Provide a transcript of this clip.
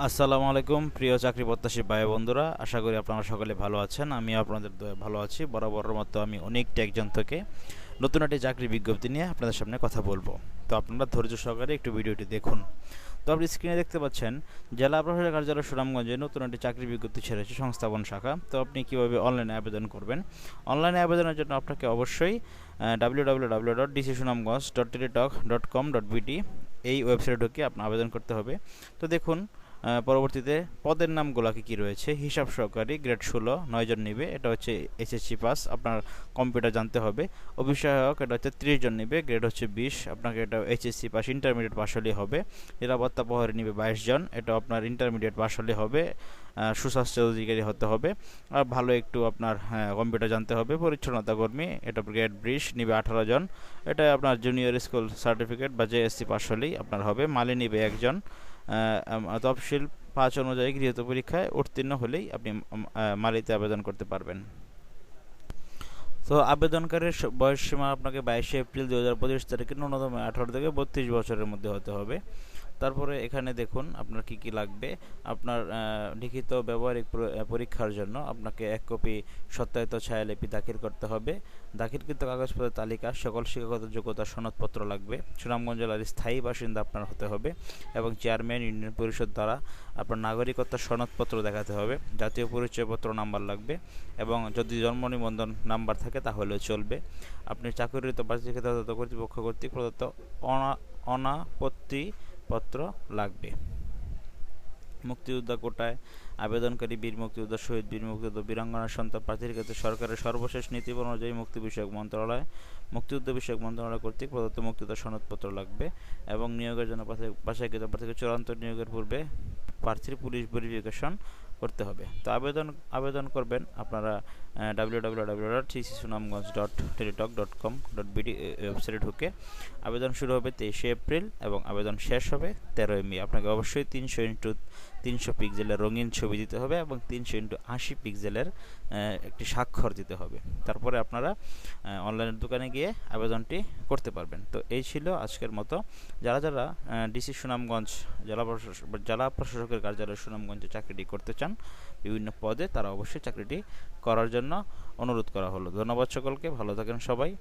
আসসালামু আলাইকুম, প্রিয় চাকরি প্রত্যাশী ভাই বন্ধুরা। আশা করি আপনারা সকলে ভালো আছেন আমি আপনাদের ভালো আছি। বরাবরের মতো আমি অনেকটা একজন থেকে নতুন একটি চাকরি বিজ্ঞপ্তি নিয়ে আপনাদের সামনে কথা বলব। তো আপনারা ধৈর্য সহকারে একটু ভিডিওটি দেখুন। তো আপনি স্ক্রিনে দেখতে পাচ্ছেন, জেলা প্রশাসক কার্যালয় সুনামগঞ্জে নতুন একটি চাকরি বিজ্ঞপ্তি ছেড়েছে সংস্থাপন শাখা। তো আপনি কীভাবে অনলাইনে আবেদন করবেন? অনলাইনে আবেদনের জন্য আপনাকে অবশ্যই W W W dot DC Sunamganj dot Teletalk dot com dot BD এই ওয়েবসাইটে ঢুকে আপনার আবেদন করতে হবে। তো দেখুন পরবর্তীতে পদের নামগুলো কী রয়েছে? হিসাব সহকারী, গ্রেড ষোলো নয়জন নিবে। এটা হচ্ছে এসএসসি পাস আপনার কম্পিউটার জানতে হবে। অভিষেক, এটা হচ্ছে ত্রিশ জন নিবে, গ্রেড হচ্ছে বিশ। আপনাকে এটা এইচএসসি পাস ইন্টারমিডিয়েট পাস হলেই হবে। নিরাপত্তা প্রহরী নিবে বাইশ জন। এটা আপনার ইন্টারমিডিয়েট পাস হলে হবে। সুস্বাস্থ্য অধিকারী হতে হবে। আর ভালো একটু আপনার কম্পিউটার জানতে হবে। পরিচ্ছন্নতা কর্মী, এটা গ্রেড ব্রিশ নিবে আঠারো জন। এটা আপনার জুনিয়র স্কুল সার্টিফিকেট বা জেএসসি পাস হলেই আপনার হবে। মালি নিবে একজন। তফসিল পাঁচ অনুযায়ী গৃহীত পরীক্ষায় উত্তীর্ণ হলেই আপনি মালিতে আবেদন করতে পারবেন। তো আবেদনকারীর বয়সসীমা আপনাকে বাইশে এপ্রিল দু হাজার পঁচিশ তারিখে ন্যূনতম আঠারো থেকে বত্রিশ বছরের মধ্যে হতে হবে। তারপরে এখানে দেখুন আপনার কি কি লাগবে। আপনার লিখিত ব্যবহারিক পরীক্ষার জন্য আপনাকে এক কপি সত্যায়িত ছায়ালিপি দাখিল করতে হবে। দাখিলকৃত কাগজপত্রের তালিকা, সকল শিক্ষাগত যোগ্যতা সনদপত্র লাগবে। সুনামগঞ্জ জেলার স্থায়ী বাসিন্দা আপনার হতে হবে এবং চেয়ারম্যান, ইউনিয়ন পরিষদ দ্বারা আপনার নাগরিকত্বের সনদপত্র দেখাতে হবে। জাতীয় পরিচয়পত্র নাম্বার লাগবে এবং যদি জন্ম নিবন্ধন নাম্বার থাকে তাহলেও চলবে। আপনি চাকরিরত বার্ষিকতা কর্তৃপক্ষ কর্তৃক প্রদত্ত অনা, অনাপত্তি পত্র লাগবে। মুক্তিযোদ্ধা কোটায় আবেদনকারী বীর মুক্তিযোদ্ধা শহীদ বীর মুক্তিযোদ্ধা বীরাঙ্গনা সন্তান প্রার্থীর ক্ষেত্রে সরকারের সর্বশেষ নীতি অনুযায়ী মুক্তি বিষয়ক মন্ত্রণালয়, মুক্তিযুদ্ধ বিষয়ক মন্ত্রণালয় কর্তৃক প্রদত্ত মুক্তিযোদ্ধা সনদপত্র লাগবে এবং নিয়োগের জন্য বাছাইকৃত প্রার্থীকে চূড়ান্ত নিয়োগের পূর্বে প্রার্থীর পুলিশ ভেরিফিকেশন করতে হবে। তো আবেদন আবেদন করবেন আপনারা W dot Sunamganj dot Teletalk dot com dot ওয়েবসাইটে ঢুকে আবেদন শুরু হবে তেইশে এপ্রিল এবং আবেদন শেষ হবে তেরোই মে। আপনাকে অবশ্যই তিনশো ইন্টু তিনশো পিক্সেলের রঙিন ছবি দিতে হবে এবং তিনশো ইন্টু আশি পিক্সেলের একটি স্বাক্ষর দিতে হবে। তারপরে আপনারা অনলাইনের দোকানে গিয়ে আবেদনটি করতে পারবেন। তো এই ছিল আজকের মতো। যারা যারা ডিসি সুনামগঞ্জ জেলা জেলা প্রশাসকের কার্যালয় সুনামগঞ্জে চাকরিটি করতে চান বিভিন্ন পদে তারা অবশ্যই চাকরিটি করার জন্য অনুরোধ করা হলো। ধন্যবাদ সকলকে, ভালো থাকেন সবাই।